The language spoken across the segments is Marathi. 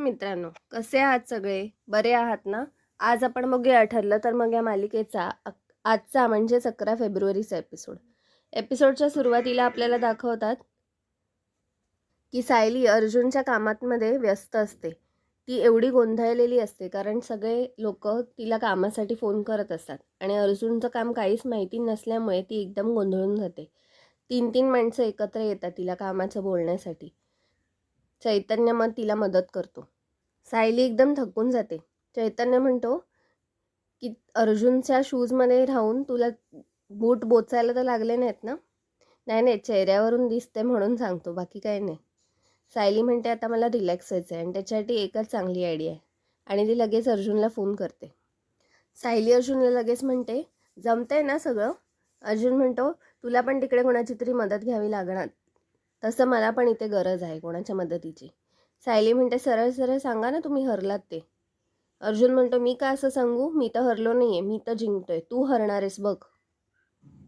मित्रांनो कसे आहात सगळे? बरे आहात ना? आज आपण बघूया ठरलं तर मग या मालिकेचा आजचा म्हणजेच अकरा फेब्रुवारीचा एपिसोड एपिसोडच्या सुरुवातीला आपल्याला दाखवतात की सायली अर्जुनच्या कामातमध्ये व्यस्त असते. ती एवढी गोंधळलेली असते कारण सगळे लोक तिला कामासाठी फोन करत असतात आणि अर्जुनचं काम काहीच माहिती नसल्यामुळे ती एकदम गोंधळून जाते. तीन तीन माणसं एकत्र येतात तिला कामाचं बोलण्यासाठी. चैतन्य मग तिला मदत करतो. सायली एकदम थकून जाते. चैतन्य म्हणतो की अर्जुनच्या शूजमध्ये राहून तुला बूट बोचायला तर लागले नाहीत ना? नाही नाही चेहऱ्यावरून दिसते म्हणून सांगतो बाकी काही नाही. सायली म्हणते आता मला रिलॅक्स व्हायचं आहे आणि त्याच्यासाठी एकच चांगली आयडिया आहे. आणि ती लगेच अर्जुनला फोन करते. सायली अर्जुनला लगेच म्हणते जमतंय ना सगळं? अर्जुन म्हणतो तुला पण तिकडे कोणाची तरी मदत घ्यावी लागणार. तसं मला पण इथे गरज आहे कोणाच्या मदतीची. सायली म्हणते सरळ सरळ सांगा ना तुम्ही हरलात ते. अर्जुन म्हणतो मी का असं सांगू? मी तर हरलो नाही आहे मी तर जिंकतोय. तू हरणार आहेस बघ.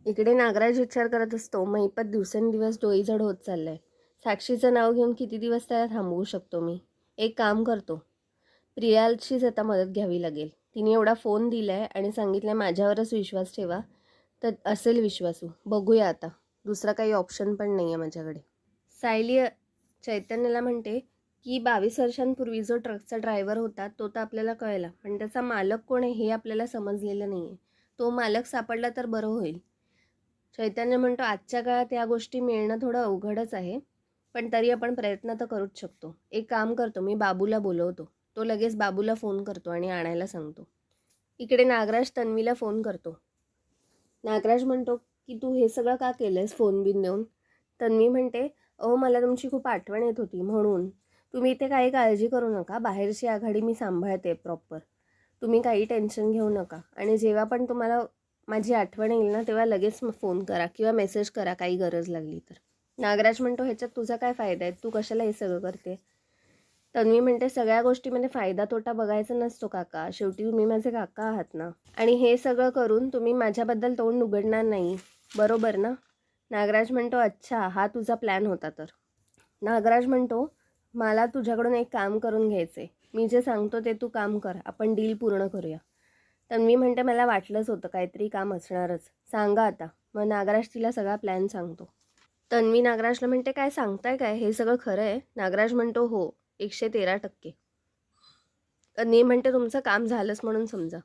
इकडे नागराज विचार करत असतो महिपत दिवसेंदिवस डोईजड होत चाललाय. साक्षीचं नाव घेऊन किती दिवस त्याला थांबवू शकतो मी? एक काम करतो. प्रियालचीच आता मदत घ्यावी लागेल. तिने एवढा फोन दिलाय आणि सांगितलं माझ्यावरच विश्वास ठेवा. तर असेल विश्वासू. बघूया आता. दुसरा काही ऑप्शन पण नाही आहे माझ्याकडे. सायली चैतन्याला म्हणते की बावीस वर्षांपूर्वी जो ट्रकचा ड्रायव्हर होता तो तर आपल्याला कळला. पण त्याचा मालक कोण आहे हे आपल्याला समजलेलं नाही आहे तो मालक सापडला तर बरं होईल. चैतन्य म्हणतो आजच्या काळात या गोष्टी मिळणं थोडं अवघडच आहे पण तरी आपण प्रयत्न तर करूच शकतो. एक काम करतो मी बाबूला बोलवतो. तो लगेच बाबूला फोन करतो आणि आणायला सांगतो. इकडे नागराज तन्वीला फोन करतो. नागराज म्हणतो की तू हे सगळं का केलंस फोन बिन देऊन? तन्वी म्हणते अहो मला तुमची खूप आठवण येत होती म्हणून. तुम्ही इथे काही काळजी करू नका. बाहेरची आघाडी मी सांभाळते प्रॉपर तुम्ही काही टेन्शन घेऊ नका. आणि जेव्हा पण तुम्हाला माझी आठवण येईल ना तेव्हा लगेच फोन करा किंवा मेसेज करा काही गरज लागली तर. नागराज म्हणतो ह्याच्यात तुझा काय फायदा आहे? तू कशाला हे सगळं करते? तन्वी म्हणते सगळ्या गोष्टीमध्ये फायदा तोटा बघायचा नसतो काका. शेवटी तुम्ही माझे काका आहात ना. आणि हे सगळं करून तुम्ही माझ्याबद्दल तोंड उघडणार नाही. बरोबर ना? नागराज म्हणतो अच्छा हा तुझा प्लॅन होता तर. नागराज म्हणतो मला तुझ्याकडून एक काम करून घ्यायचं आहे मी जे सांगतो ते तू काम कर. आपण डील पूर्ण करूया. तन्वी म्हणते मला वाटलंच होतं काहीतरी काम असणारच. सांगा आता. मग नागराज तिला सगळा प्लॅन सांगतो. तन्वी नागराजला म्हणते काय सांगताय काय? हे सगळं खरं आहे. नागराज म्हणतो हो एकशे तेरा टक्के. तन्वी म्हणते तुमचं काम झालंच म्हणून समजा.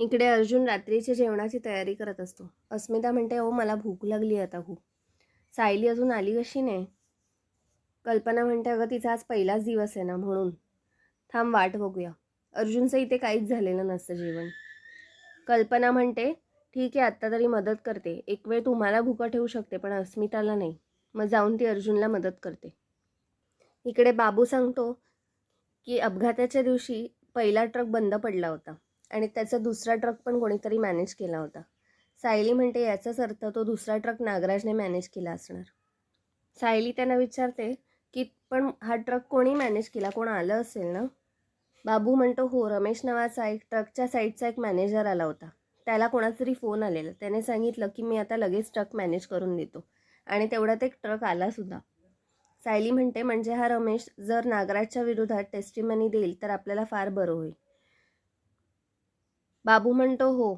इकडे अर्जुन रात्रीच्या जेवणाची तयारी करत असतो. अस्मिता म्हणते हो मला भूक लागली आता खूप. सायली अजून आली कशी नाही? कल्पना म्हणते अगं तिचा आज पहिलाच दिवस आहे ना म्हणून. थांब वाट बघूया. अर्जुनचं इथे काहीच झालेलं नसतं जेवण. कल्पना म्हणते ठीक आहे आत्ता तरी मदत करते. एक वेळ तुम्हाला भुका ठेवू शकते पण अस्मिताला नाही. मग जाऊन ती अर्जुनला मदत करते. इकडे बाबू सांगतो की अपघाताच्या दिवशी पहिला ट्रक बंद पडला होता. आणि त्याचा दुसरा ट्रक पण कोणीतरी मॅनेज केला होता. सायली म्हणते याचाच अर्थ तो दुसरा ट्रक नागराजने मॅनेज केला असणार. सायली त्यांना विचारते की पण हा ट्रक कोणी मॅनेज केला? कोण आलं असेल ना? बाबू म्हणतो हो रमेश नावाचा एक ट्रकच्या साईडचा एक मॅनेजर आला होता. त्याला कोणाचा तरी फोन आलेला. त्याने सांगितलं की मी आता लगेच ट्रक मॅनेज करून देतो. आणि तेवढ्यात एक ट्रक आलासुद्धा सायली म्हणते म्हणजे हा रमेश जर नागराजच्या विरोधात टेस्टिमनी देईल तर आपल्याला फार बरं होईल. बाबू म्हणतो हो.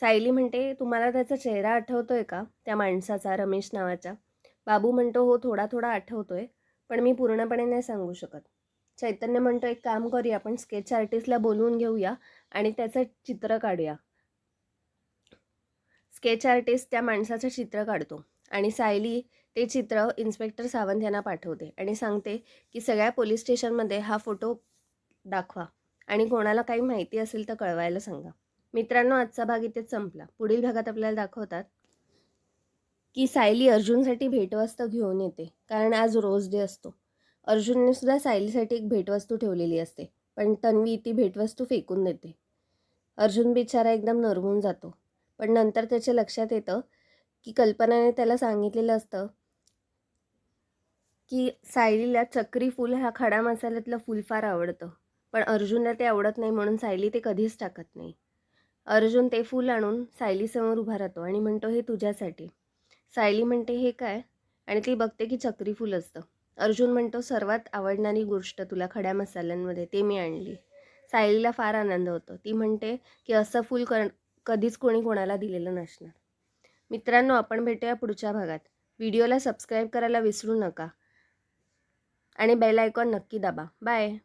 सायली म्हणते तुम्हाला त्याचा चेहरा आठवतोय का? त्या माणसाचा रमेश नावाचा. बाबू म्हणतो हो थोडा थोडा आठवतोय पण मी पूर्णपणे नाही सांगू शकत. चैतन्य म्हणतो एक काम करूया आपण स्केच आर्टिस्टला बोलवून घेऊया आणि त्याचं चित्र काढूया. स्केच आर्टिस्ट त्या माणसाचं चित्र काढतो आणि सायली ते चित्र इन्स्पेक्टर सावंत यांना पाठवते आणि सांगते की सगळ्या पोलीस स्टेशनमध्ये हा फोटो दाखवा. आणि कोणाला काही माहिती असेल तर कळवायला सांगा. मित्रांनो आजचा भाग इथेच संपला. पुढील भागात आपल्याला दाखवतात की सायली अर्जुनसाठी भेटवस्तू घेऊन येते कारण आज रोज डे असतो. अर्जुनने सुद्धा सायलीसाठी एक भेटवस्तू ठेवलेली असते पण तन्वी ती भेटवस्तू फेकून देते. अर्जुन बिचारा एकदम नरवून जातो. पण नंतर त्याच्या लक्षात येतं की कल्पनाने त्याला सांगितलेलं असतं की सायलीला चक्री फूल हा खडा मसाल्यातलं फूल फार आवडतं. पण अर्जुनला ते आवडत नाही म्हणून सायली ते कधीच टाकत नाही. अर्जुन ते फूल आणून सायलीसमोर उभा राहतो आणि म्हणतो हे तुझ्यासाठी. सायली म्हणते हे काय? आणि ती बघते की चक्री फूल असतं. अर्जुन म्हणतो सर्वात आवडणारी गोष्ट तुला खड्या मसाल्यांमध्ये ते मी आणली. सायलीला फार आनंद होतो. ती म्हणते की असं फूल क कधीच कोणी कोणाला दिलेलं नसणार. मित्रांनो आपण भेटूया पुढच्या भागात. व्हिडिओला सबस्क्राईब करायला विसरू नका. आणि बेल आयकॉन नक्की दाबा. बाय.